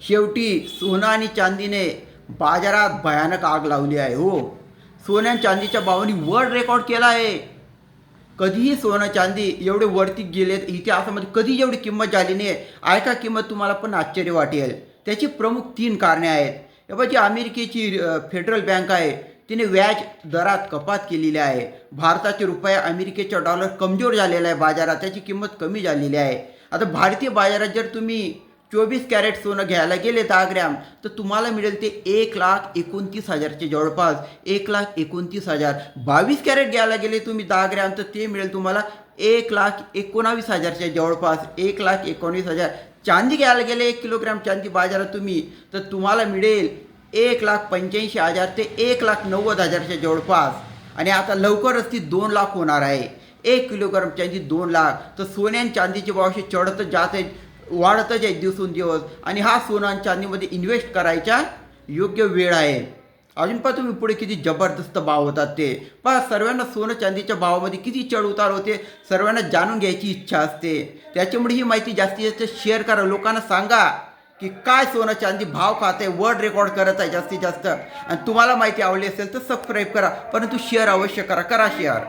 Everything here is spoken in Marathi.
शेवटी सोनं आणि चांदीने बाजारात भयानक आग लावली आहे हो. सोन्या चांदीच्या भावाने वर्ल्ड रेकॉर्ड केला आहे. कधीही सोनं चांदी एवढे वरती गेलेत इतिहासामध्ये कधी एवढी किंमत झाली नाही. ऐका किंमत तुम्हाला पण आश्चर्य वाटेल. त्याची प्रमुख तीन कारणे आहेत. हे जी अमेरिकेची फेडरल बँक आहे तिने व्याज दरात कपात केलेली आहे. भारताचे रुपया अमेरिकेचा डॉलर कमजोर झालेला आहे बाजारात. त्याची किंमत कमी झालेली आहे. आता भारतीय बाजारात जर तुम्ही चोवीस कॅरेट सोनं घ्यायला गेले दहा ग्रॅम तर तुम्हाला मिळेल ते एक लाख एकोणतीस हजारचे जवळपास एक लाख एकोणतीस हजार. बावीस कॅरेट घ्यायला गेले तुम्ही दहा ग्रॅम तर ते मिळेल तुम्हाला एक लाख एकोणावीस हजारच्या जवळपास एक लाख एकोणीस हजार. चांदी घ्यायला गेले एक किलोग्रॅम चांदी बाजारात तुम्ही तर तुम्हाला मिळेल एक लाख पंच्याऐंशी हजार ते एक लाख नव्वद हजारच्या जवळपास. आणि आता लवकरच ती दोन लाख होणार आहे. एक किलोग्राम चांदी दोन लाख तर सोन्या आणि चांदीचे भाव असे चढतच जात आहेत. वाढतच आहे दिवसेंदिवस आणि हा सोनं चांदीमध्ये इन्व्हेस्ट करायचा योग्य वेळ आहे. अजून पण तुम्ही पुढे किती जबरदस्त भाव होतात ते. पहा सर्वांना सोनं चांदीच्या भावामध्ये किती चढ उतार होते सर्वांना जाणून घ्यायची इच्छा असते. त्याच्यामुळे ही माहिती जास्तीत जास्त शेअर करा. लोकांना सांगा की काय सोनं चांदी भाव खात आहे वर्ड रेकॉर्ड करत आहे जास्तीत जास्त. आणि तुम्हाला माहिती आवडली असेल तर सबस्क्राईब करा. परंतु शेअर अवश्य करा. करा शेअर